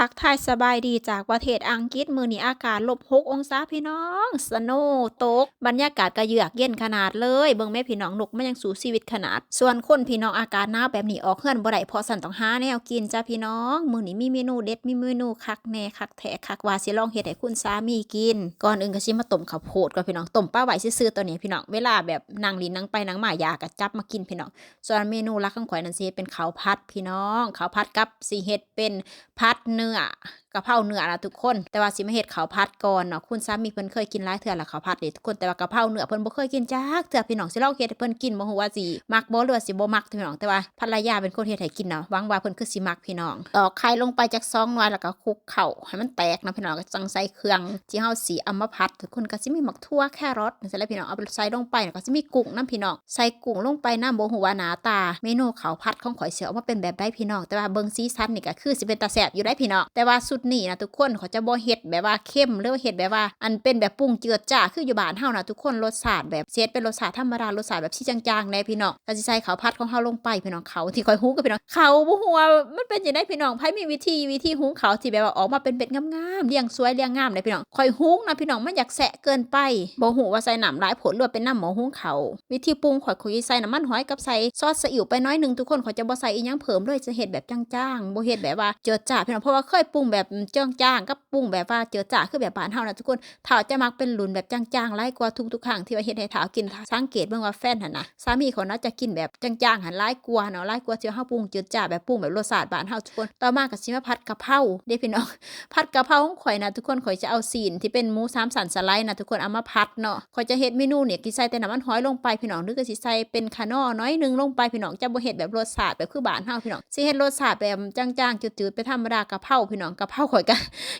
ทักทายสบายดีจากประเทศอังกฤษมือนี้อากาศลบหกองศาพี่น้อง สโนว์ตก บรรยากาศกระเยือกเย็นขนาดเลย เบิ่งแม่พี่น้องนกมันยังสู่ชีวิตขนาด ส่วนคนพี่น้องอากาศหนาวแบบนี้ออกเฮือนบ่ได้เพราะสันต้องหาแนวกินจ้าพี่น้อง มือนี้มีเมนูเด็ดมีเมนูคักแน่คักแท้คักว่าสิลองเฮ็ดให้คุณสามีกิน ก่อนอื่นก็สิมาต้มข้าวโพดก่อนพี่น้องต้มปลาไหวซื่อๆตัวนี้พี่น้องเวลาแบบนั่งลินนั่งไปนั่งมายากะจับมากินพี่น้อง ส่วนเมนูหลักของข่อยนั่นสิเป็นข้าวผัดพี่น้องข้าวผัดกับสิเฮ็ดเป็นผัดเนื้อ呢啊？ กะเพราเนื้อนะทุกคน แต่ว่าสิมาเฮ็ดข้าวผัดก่อนเนาะคุณสามีเพิ่นเคยกินหลายเทื่อล้วข้าวผัดนี่ทุกคนแต่ว่ากะเพราเนื้อเพิ่นบ่เคยกินจักเทื่อพี่น้องสิลองเฮ็ดให้เพิ่นกินบ่ฮู้ว่าสิมักบ่หรือว่าสิบ่มักพี่น้องแต่ว่าภรรยาเป็นคนเฮ็ดให้กินเนาะหวังว่าเพิ่นคือสิมักพี่น้องตอกไข่ลงไปจัก2หน่วยแล้วก็คลุกเข้าให้มันแตกนะพี่น้องก็จังใส่เครื่องที่เฮาสิเอามาผัดทุกคนก็สิมีหมักทั่วแครอทจังซี่แหละพี่น้องเอาใส่ลงไปแล้วก็สิมีกุ้งนํพี่น้องใส่กุ้งลงไปนำบ่ฮู้ว่าหน้าตา เมนูข้าวผัดของข่อยสิออกมาเป็นแบบใดพี่น้องแต่ว่าเบิ่งสีสันนี่ก็คือสิเป็นตาแซ่บอยู่ได้พี่น้องแต่ว่าสุดนี้นะทุกคนเขาจะบ่เฮ็ดแบบว่าเข้มหรือว่าเฮ็ดแบบว่า อันเป็นแบบปรุงเจือจ้าคืออยู่บ้านเฮานะทุกคนรสชาติแบบเซตเป็นรสชาติธรรมดารสชาติแบบที่จางๆแน่พี่น้องก็สิใส่ข้าวผัดของเฮาลงไปพี่น้องเขาที่ข่อยฮู้กับพี่น้องเขาบ่ฮู้ว่ามันเป็นจังไดพี่น้องไผมีวิธีวิธีหุงเขาที่แบบว่าออกมาเป็นเป็ดงามๆเลี้ยงสวยเลี้ยงงามเลยพี่น้องข่อยหุงนะพี่น้องมันอยากแสะเกินไปบ่ฮู้ว่าใส่น้ำหลายผลหรือว่าเป็นน้ำหมอหุงเขาวิธีปรุงข่อยคุยใส่น้ำมันหอยกับใส่ซอสซีอิ๊วไปน้อยหนึงทุกคนข่อยจะบ่ใส่อีหยังเพิ่มเลยจะเฮ็ดแบบจางๆบ่เฮ็ดแบบว่าเจือจ้าพี่น้องเพราะว่าเคยปรุงแบบเจือจ้างกับปรุงแบบว่าเจือจ้าคือแบบบ้านเฮานะทุกคนถ้าจะมักเป็นหลุนแบบจ้างๆหลายกว่าทุกๆครั้งที่ว่าเฮ็ดให้ถากินสังเกตเบิ่งว่าแฟนหั่นนะสามีเขาน่าจะกินแบบจ้างๆหันหลายกว่าเนาะหลายกว่าที่เฮาปรุงเจือจ้าแบบปรุงแบบรสชาติบ้านเฮาทุกคนต่อมาก็สิมาผัดกะเพราเด้พี่น้องผัดกะเพราของข่อยนะทุกคนข่อยจะเอาซีนที่เป็นหมูสามสันสไลด์นะทุกคนเอามาผัดเนาะข่อยจะเฮ็ดเมนูเนี่ยกิใส่แต่น้ำมันหอยลงไปพี่น้องหรือก็สิใส่เป็นคานอน้อยหนึงลงไปพี่น้องจะบ่เฮ็ดแบบรสชาติแบบคือบ้านเฮาพี่น้องสิเฮ็ดรสชาติแบบจางๆจืดๆไปธรรมดากะเพราพี่น้องกะเพราข่อยก็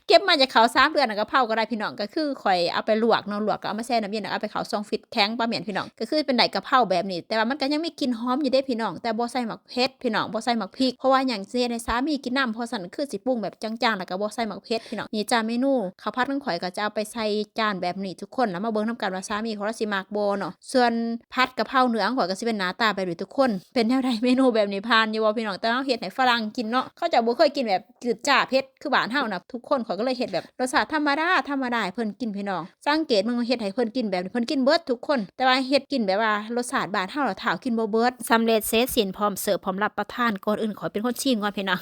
เก็บมาจากเขาสามเดือนนะกะเพราก็ได้พี่น้องก็คือข่อยเอาไปลวกเนาะลวกก็เอามาแช่น้ำเย็นเอาไปเขาซองฟิตแข็งปลาเหมียนพี่น้องก็คือเป็นไดกะเพราแบบนี้ แต่ว่ามันก็ยังมีกลิ่นหอมอยู่ได้พี่น้อง แต่บ่ใส่หมักเผ็ดพี่น้องบ่ใส่หมักพริกเพราะว่าอย่างเฮ็ดให้สามีกินน้ำพราะสั่นคือสิปรุงแบบจางๆแล้วก็บ่ใส่หมักเผ็ดพี่น้องนี่จ้าเมนูข้าวผัดของข่อยก็จะเอาไปใส่จานแบบนี้ทุกคนแล้วมาเบิ่งนํกันว่าสามีของเราสิมักบ่เนาะส่วนผัดกะเพราเนื้อข่อยก็สิเป็นหน้าตาแบบนี้ทุกคน เป็นแนวใดเมนูแบบนี้ผ่านอยู่บ่พี่น้องแต่เราเฮ็ดให้ฝรั่งกินเนาะเขาจะบ่เคยกินแบบจืดจ้าเผ็ดคือบ้านเฮานะทุกคนข่อยก็เลยเฮ็ดแบบรสชาติธรรมดาธรรมดาให้เพิ่นกินพี่น้องสังเกตมึงว่าเฮ็ดให้เพิ่นกินแบบนี้เพิ่นกินเบิดทุกคน แต่ว่าเฮ็ดกินแบบว่ารสชาติบ้านเฮาล่ะถาวกินบ่เบิดสำเร็จเสร็จสิ้นพร้อมเสิร์ฟพร้อมรับประทานก่อนอื่นขอเป็นคนชิมก่อนพี่น้อง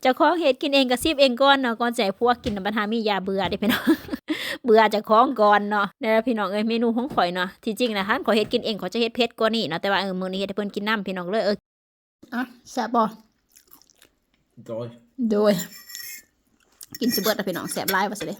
เจ้าของเฮ็ดกินเองก็ซิบเองก่อนเนาะก่อนจะให้พวกกินน่ะปัญหามียาเบื่อเด้พี่น้องเบื่อเจากของก่อนเนาะนี่นแหละพี่น้องเอ้ยเมนูของข่อยเนาะที่จริงนะฮะขอยเฮ็ดกินเองขอยจะเฮ็ดเผ็ดกว่านี้เนาะแต่ว่าเออมื้อนี้เฮ็ดให้เพิ่นกินน้ำพี่น้องเลยเอออะแซ่บบ่ Doi. โดย กินสิเบิดอะพี่น้องแสบหลายว่าสิเลย